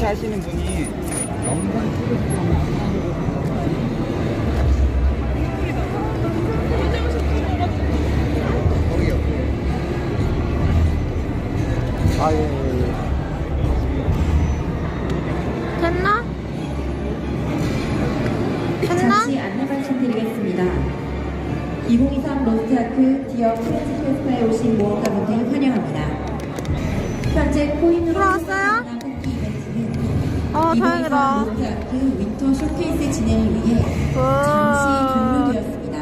같이 하시는 분이 영상 아, 예, 예, 예. 됐나? 됐나? 잠시 안내 말씀드리겠습니다. 2023 로스트아크 디어 프렌치 쇼케이스 진행을 위해 와. 잠시 종료되었습니다.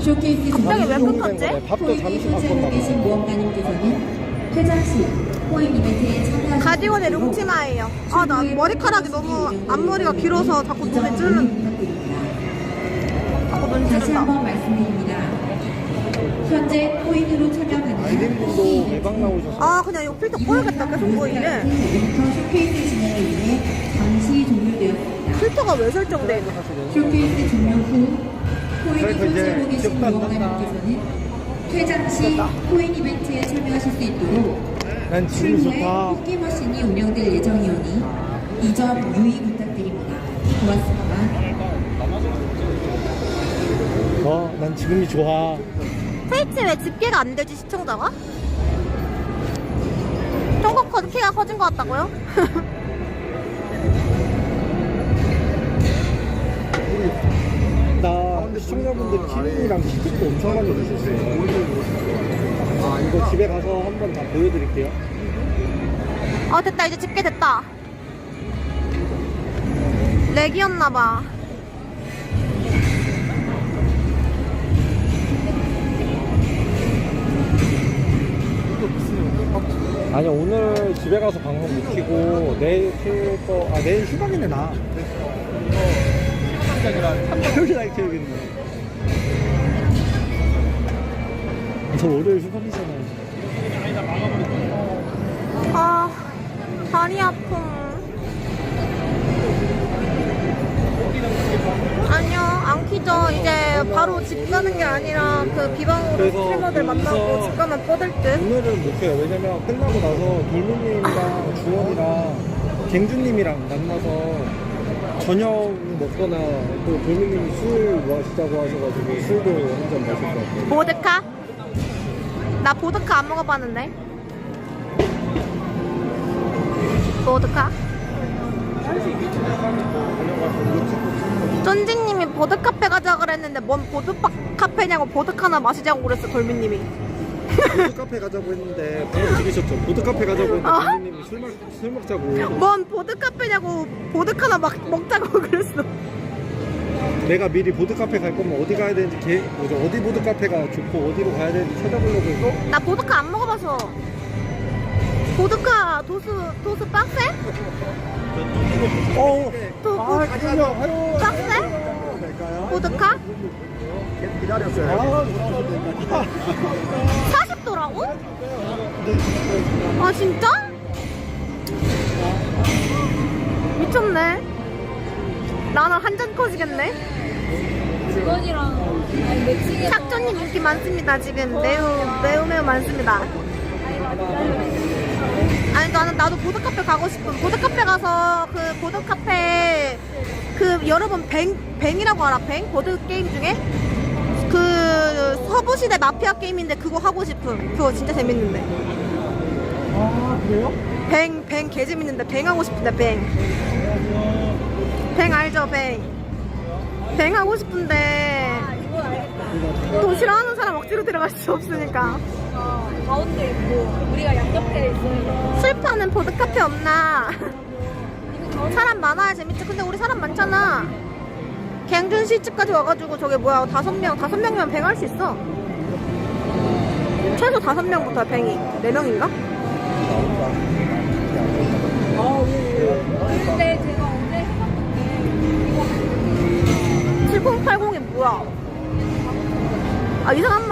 쇼케이스 갑자기 왜 끊었지? 밥도 코인을 잠시 계신 모험가님께서는 퇴장 시 코인 이벤트에 참여하실 가디건의 롱치마예요. 아, 나 머리카락이 너무 앞머리가 길어서 자꾸 눈에. 자꾸 눈이 다시. 한번 말씀드립니다. 현재 코인으로 참여 가능한 대박 나오셨어요. 아, 그냥 이거 필터 꺼야겠다. 계속 보이네. 쇼케이스 진행을 위해 잠시 종 필터가 왜 설정돼 있는 쇼케이스 종료 후 이제 소지하고 계신 무언가님께서는 퇴장 시 코인 이벤트에 참여하실 수 있도록 난 지금 추후에 좋다. 뽑기 머신이 운영될 예정이오니 이 점 유의 부탁드립니다. 고맙습니다. 어, 난 지금이 좋아. 트위치 왜 집계가 안 되지, 시청자가? 조금 커, 키가 커진 것 같다고요? 나 시청자분들 키링이랑 티켓도 엄청 많이 주셨어요. 아, 이거 집에 가서 한번 다 보여드릴게요. 아, 됐다. 이제 집계 됐다. 렉이었나봐. 아니 오늘 집에 가서 방송 못 키고 내일 킬 거, 아 내일 휴방이네 나. 토요일 날 키우겠네. 저 월요일 휴방이잖아요. 아, 다리 아픔. 아니요, 안 키죠. 이제 바로 집 가는 게 아니라 그 비방으로 그래서 스트리머들 만나고 거기서 집 가면 뻗을 듯. 오늘은 못 해요. 왜냐면 끝나고 나서 돌미님이랑 주원이랑 갱주님이랑 만나서 저녁 먹거나 또 돌미님이 술 마시자고 하셔가지고 술도 한 잔 마실 것 같아요. 보드카? 나 보드카 안 먹어봤는데. 보드카? 쫀지님이 보드카페 가자 그랬는데 뭔 보드카페냐고 보드카나 마시자고 그랬어 돌미님이 보드 카페 가자고 했는데 바로 지르셨죠. 보드 카페 가자고 했는데 어? 돌미님이 술, 먹, 술 먹자고. 뭔 보드 카페냐고 보드카나 막 먹자고 그랬어 내가 미리 보드 카페 갈 거면 어디 가야 되는지 개, 뭐죠? 어디 보드 카페가 좋고 어디로 가야 되는지 찾아보려고 해서 나 보드카 안 먹어봐서 보드카 도수 도수 빡세? 어, 도, 아, 도, 그럼요. 아유. 빡세? 보드카? 기다렸어요. 40 도라고? 아 진짜? 미쳤네. 나는 한잔 커지겠네. 직원이랑 아니 탁조님 인기 많습니다 지금. 매우 매우 매우 많습니다. 아니 나는 나도 보드카페 가고 싶은 보드카페 가서 그 보드카페 그 여러분 뱅 뱅이라고 알아? 뱅? 보드 게임 중에? 그 서부시대 마피아 게임인데 그거 하고 싶음. 그거 진짜 재밌는데. 아, 그래요? 뱅 뱅 개 재밌는데. 뱅 하고 싶은데 뱅. 뱅 알죠 뱅? 뱅 하고 싶은데. 이건 알겠다. 또 싫어하는 사람 억지로 들어갈 수 없으니까. 어, 가운데 있고 우리가 양옆에 있어요. 술 파는 보드카페 없나? 이거 가운데 사람 많아야 재밌지. 근데 우리 사람 많잖아 갱준 시집까지 와가지고 저게 뭐야 다섯 명 다섯 명이면 뱅 할 수 있어. 최소 다섯 명부터 뱅이. 네 명인가? 근데 제가 어제 해봤는데 7080이 뭐야? 아 이상한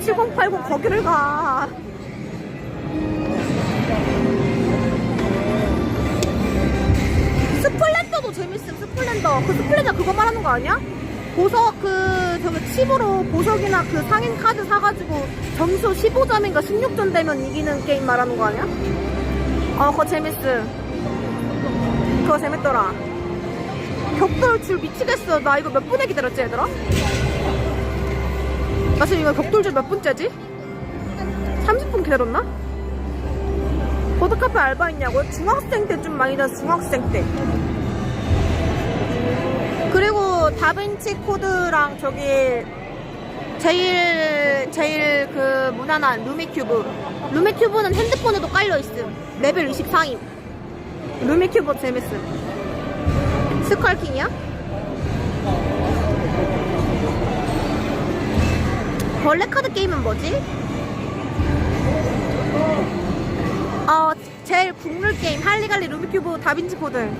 7080 거기를 가. 스플렌더도 재밌음, 스플렌더. 그 스플렌더 그거 말하는 거 아니야? 보석 그 저기 칩으로 보석이나 그 상인 카드 사가지고 점수 15점인가 16점 되면 이기는 게임 말하는 거 아니야? 어 그거 재밌음 그거 재밌더라 벽돌 줄 미치겠어 나 이거 몇 분에 기다렸지 얘들아? 나 지금 이거 격돌줄 몇 분째지? 30분 기다렸나? 보드카페 알바 있냐고? 중학생 때 좀 많이 잤어 중학생 때 그리고 다빈치 코드랑 저기 제일 제일 그 무난한 루미큐브 루미큐브는 핸드폰에도 깔려있음 레벨 24임 루미큐브 재밌음 스컬킹이야? 벌레 카드 게임은 뭐지? 어 제일 국룰 게임. 할리갈리 루미큐브 다빈치 코드.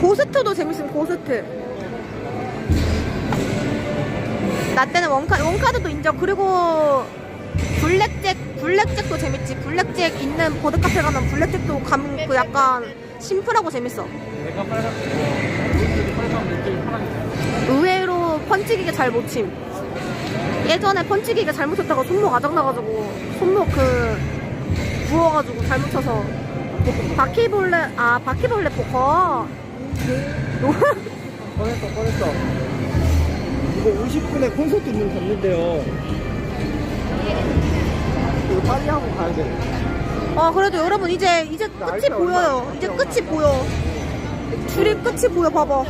고스트도 재밌음 고스트. 나 때는 원카, 원카드도 인정. 그리고 블랙잭 블랙잭도 재밌지. 블랙잭 있는 보드카페 가면 블랙잭도 감, 그 약간 심플하고 재밌어. 내가 빨갛고 오른쪽이 빨간 왼쪽이 파란 의외로 펀치기가 잘못 침. 예전에 펀치기가 잘못했다가 손목 아작나가지고 손목 그 부어가지고 잘못 쳐서 바퀴벌레 아 바퀴벌레 포커. 꺼냈어 꺼냈어. 이거 50분에 콘서트 문 갔는데요. 이거 빨리 하고 가야 돼. 어 그래도 여러분 이제 이제 끝이 보여요. 이제 끝이 보여. 줄이 끝이 보여 봐봐.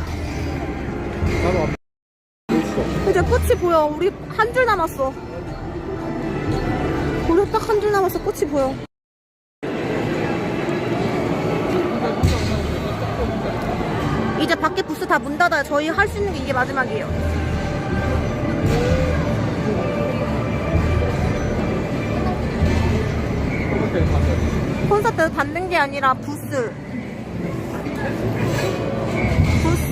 나도 보였어 이제 끝이 보여. 우리 한 줄 남았어. 우리 딱 한 줄 남았어. 끝이 보여. 이제 밖에 부스 다 문 닫아요. 저희 할 수 있는 게 이게 마지막이에요. 콘서트 닫는 게 아니라 부스. 부스.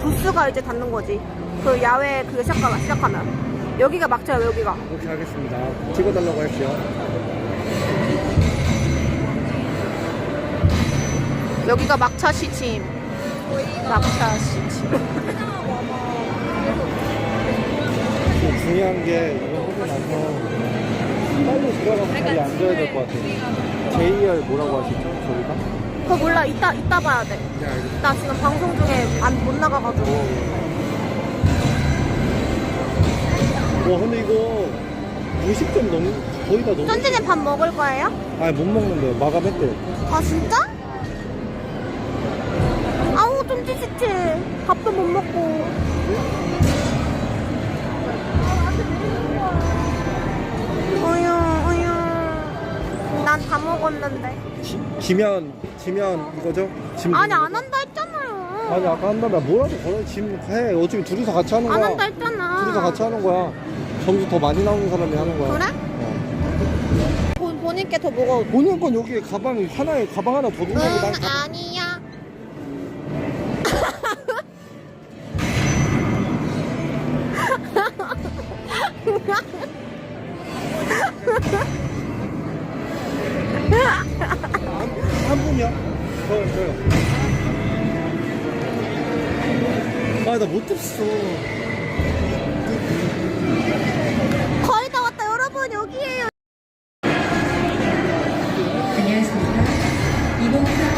부스가 이제 닫는 거지 그 야외 그게 시작하면 시작하면. 여기가 막차야 여기가. 오케이 알겠습니다. 찍어달라고 할게요 여기가 막차 시침. 막차 시침. 그 중요한 게 이거 하고 나서 빨리 들어가서 자리에 앉아야 될 것 같아요. JR 뭐라고 하시죠? 저희가? 그거 몰라. 이따 이따 봐야 돼. 네 알겠습니다. 나 지금 방송 중에 안 못 나가가지고 와 근데 이거 50점 넘 거의 다넘 쫀지는 밥 먹을 거예요? 아니 못 먹는데요 마감했대요 아 진짜? 아우 좀 찌릿해 밥도 못 먹고 어휴 어휴 난 다 먹었는데 지, 지면 지면 이거죠? 짐 아니 안? 한다 했잖 아니 아까 한다며 뭐라도 걸어 짐해. 어차피 둘이서 같이 하는 안 거야. 한다 했잖아. 둘이서 같이 하는 거야. 점수 더 많이 나오는 사람이 하는 거야. 그래? 어. 본, 본인께 더 먹어? 본인 건 여기 가방 하나에 가방 하나 더 넣는 거고 난응 가... 아니야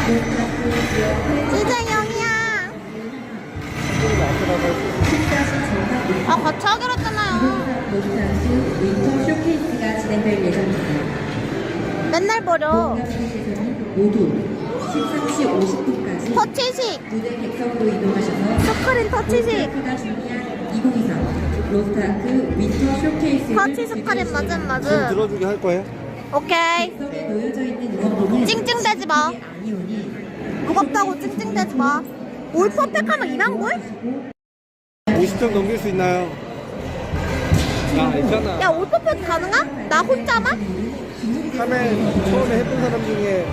진짜 영이야. 소리가 안 들어가서 신사신 정답 아 같이 하기로 했잖아요. 2023 로스타크 윈터 쇼케이스가 진행될 예정입니다. 맨날 버려. 공감대에서는 모두 13시 50분까지 터치식. 스크린 터치식. 로스타크가 준비한 2023 로스타크 터치 스크린 지금 맞음. 들어주게 할 거예요? 오케이 찡찡대지 마. 무겁다고 찡찡대지 마 올퍼펙하면 2만 골? 50점 넘길 수 있나요? 야 있잖아 야 올퍼펙 가능함? 나 혼자만? 카메 처음에 해본 사람 중에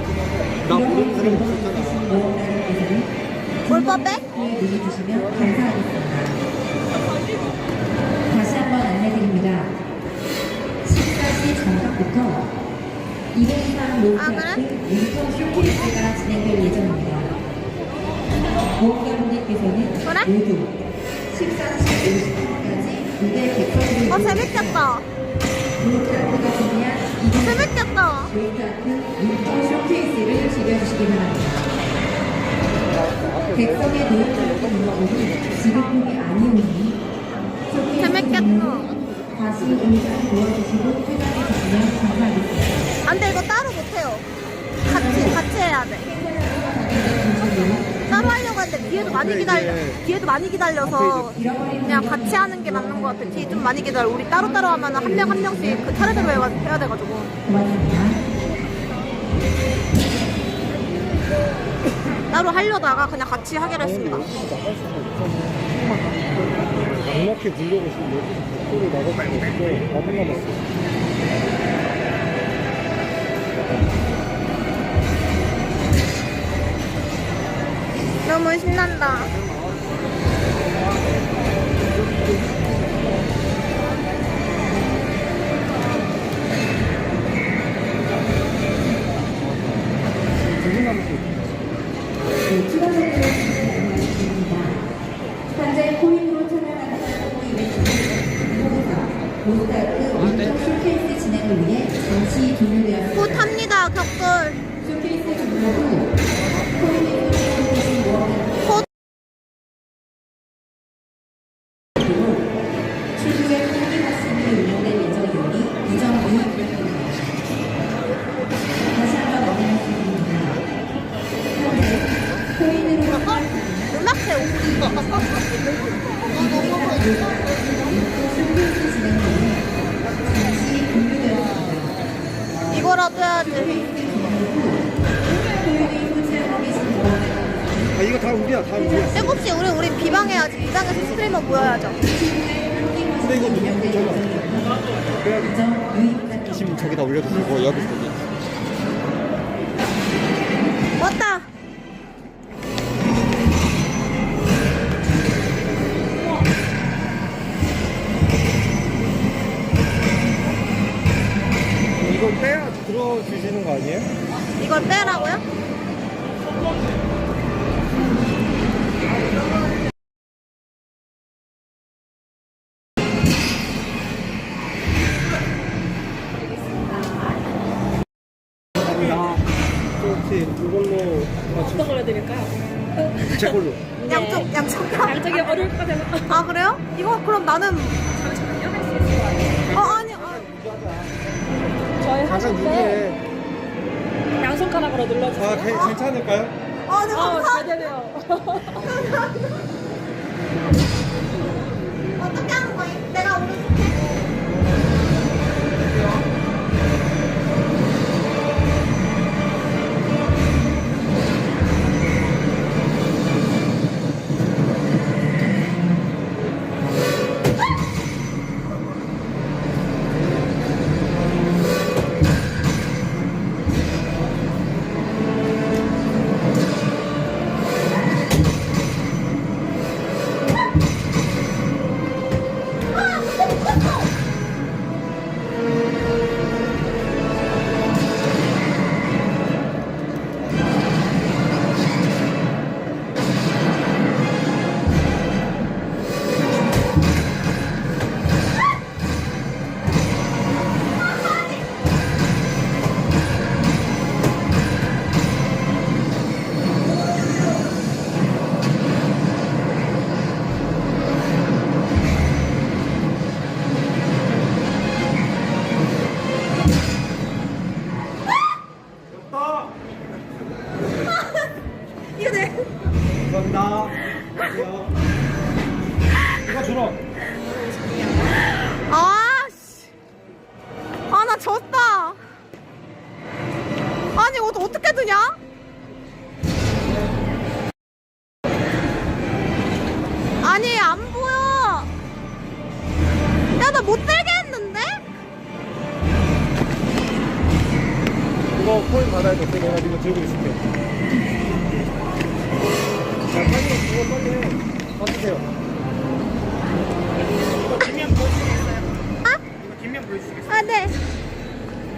나 모르는 사람 없었잖아 올퍼펙? 눌러주시면 감사하겠습니다. 다시 한번 안내드립니다. 14시 정각부터 2023 아, 그래? 윈터 쇼케이스가 진행될 예정입니다. 보험가분들께서는 그래? 모두 14시 50분까지 무대 객석으로 어 재밌겠다. 재밌겠다. 다시 응산 도와주시고 퇴장해 안돼 이거 따로 못해요. 같이 같이 해야 돼. 따로 하려고 했는데 뒤에도 많이 기다려. 뒤에도 많이 기다려서 그냥 같이 하는 게 맞는 것 같아. 뒤에 좀 많이 기다려. 우리 따로 따로 하면 한 명 한 명씩 그 차례대로 해야, 해야 돼가지고. 따로 하려다가 그냥 같이 하기로 했습니다. 막막히 굴려고 싶은데 소리 나갈 수가 없고 나쁜 남았어 너무 신난다. 현재 모스타크 윈터 쇼케이스 진행을 위해 곧 합니다, 격돌. 곧 추후에 아 이거 다 우리야 다 우리야 7시 우리 우리 비방 해야지. 비방에서 스트리머 모여야죠. 근데 이거 누구 저기 지금 저기다 올려두고 여기 들어주시는 거 아니에요? 이걸 빼라고요? 나 그렇지 이걸로 어떤 걸 해드릴까요? 제 걸로 양쪽 양쪽 다. 양쪽이 어려울 것 같아요. 아 그래요? 이거 그럼 나는 어 아니 아, 저희 유리해 양 손가락으로 눌러주세요. 아 게- 괜찮을까요? 아, 감사. 잘 되네요. 못 살겠는데? 이거 코인 받아야 돼. 내가 이거 들고 있을게. 자, 빨리 이거 빨리 해. 봐주세요. 뒷면 보여주시겠어요? 아? 이거 뒷면 보여주시겠어요? 아, 네.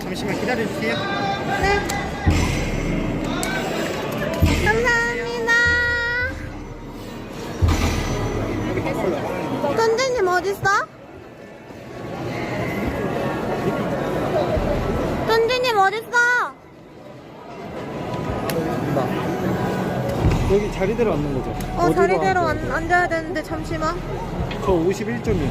잠시만 기다려주세요. 네. 감사합니다. 선생님 어딨어? 어딨어? 여기 자리대로 앉는 거죠? 어 자리대로? 앉, 앉아야 되는데 잠시만 저 51점이요.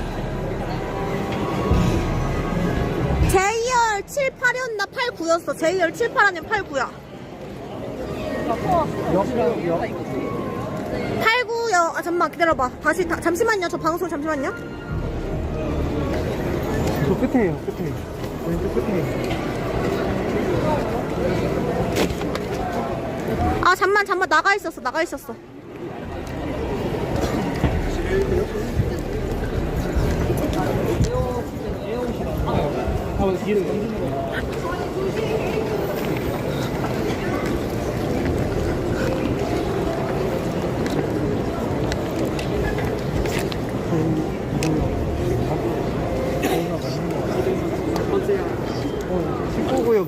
JR 78이었나 89였어 JR 78 아니면 89야 역, 역. 89요 아 잠깐만 기다려봐 다시 다, 잠시만요 저 방송 잠시만요 저 끝에요, 끝에. 왼쪽 끝에. 아 잠만 잠만. 나가 있었어 나가 있었어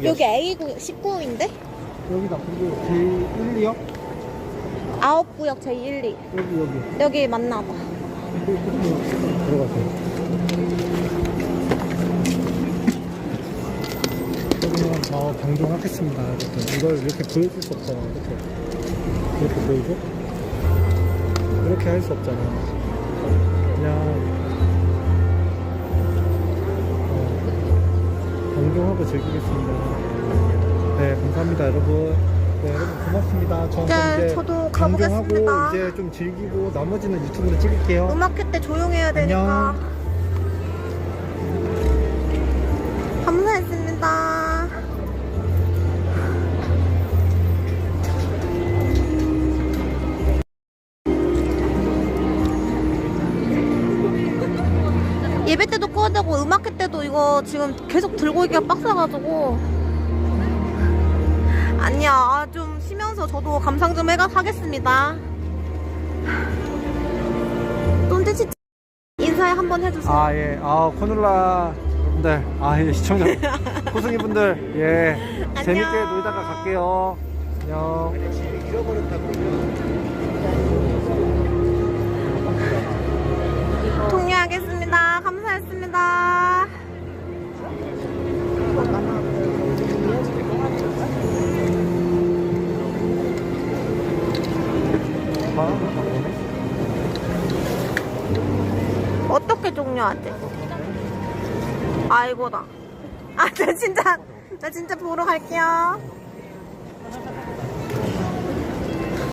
19구역이요. 여기 A구 19인데 여기다. 그리고 제1역? 9구역 제12 여기, 여기. 여기 맞나 봐 들어가세요. 그러면 어, 방종하겠습니다. 이렇게. 이걸 이렇게 보여줄 수 없잖아. 이렇게. 이렇게 보여줘? 이렇게 할 수 없잖아. 그냥 어, 방종하고 즐기겠습니다. 네, 감사합니다, 여러분. 네, 여러분 고맙습니다. 저는 네, 이제 저도 가보겠습니다. 이제 좀 즐기고 나머지는 유튜브로 찍을게요. 음악 회 때 조용해야 되니까 감사 때도 꺼야 되고 음악회 때도 이거 지금 계속 들고 있기가 빡세가지고 아니야 아, 좀 쉬면서 저도 감상 좀 해가 하겠습니다 쫀지치 인사해 한번 해주세요 아, 예. 아, 코놀라 분들, 아, 예, 시청자, 고승이 분들, 예. 재밌게 놀다가 갈게요. 안녕. 어떻게 종료하지? 아이고다. 아나 진짜 나 진짜 보러 갈게요